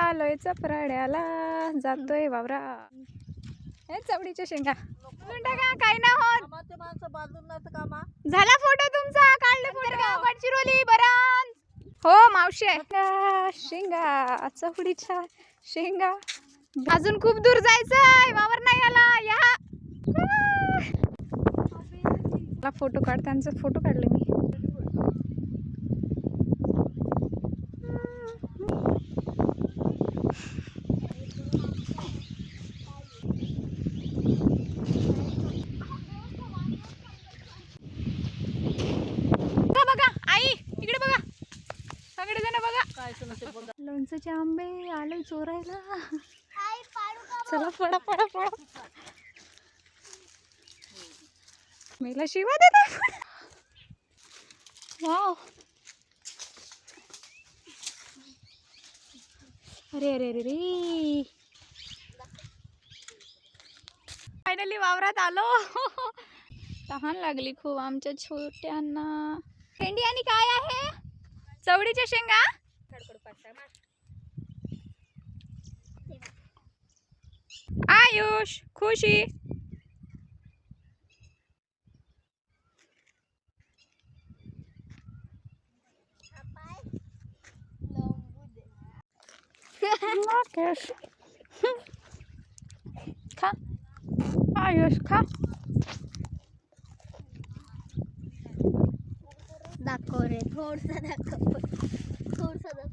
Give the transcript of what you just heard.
आलोय चपराड्याला जातोय वावरा. हे चवडीच्या शेंगा. गुंडा का? काही ना होत. झाला फोटो तुमचा? काढले फोटो गडचिरोली बरान हो मावशी शेंगा शेंगा चवडीच्या शेंगा. अजून खूप दूर जायचंय. वावर नाही आला. या. फोटो काढ त्यांचा फोटो काढले मी बघा बघा आई इकडे बघा सगळे जण बघा काय नसेल बघा. लोणचं आंबे आले चोरायला चला पडा पडा पडा. मेला शिवा देता वाव. अरे अरे अरे रे. फायनली वावरात आलो. तहान लागली खूप आमच्या छोट्यांना. भेंडी आणि काय आहे? चवडीच्या शेंगा? Ayuş, Kuşi. Locker. kalk. Ayuş, kalk. Da corre, forza da corre. Forza da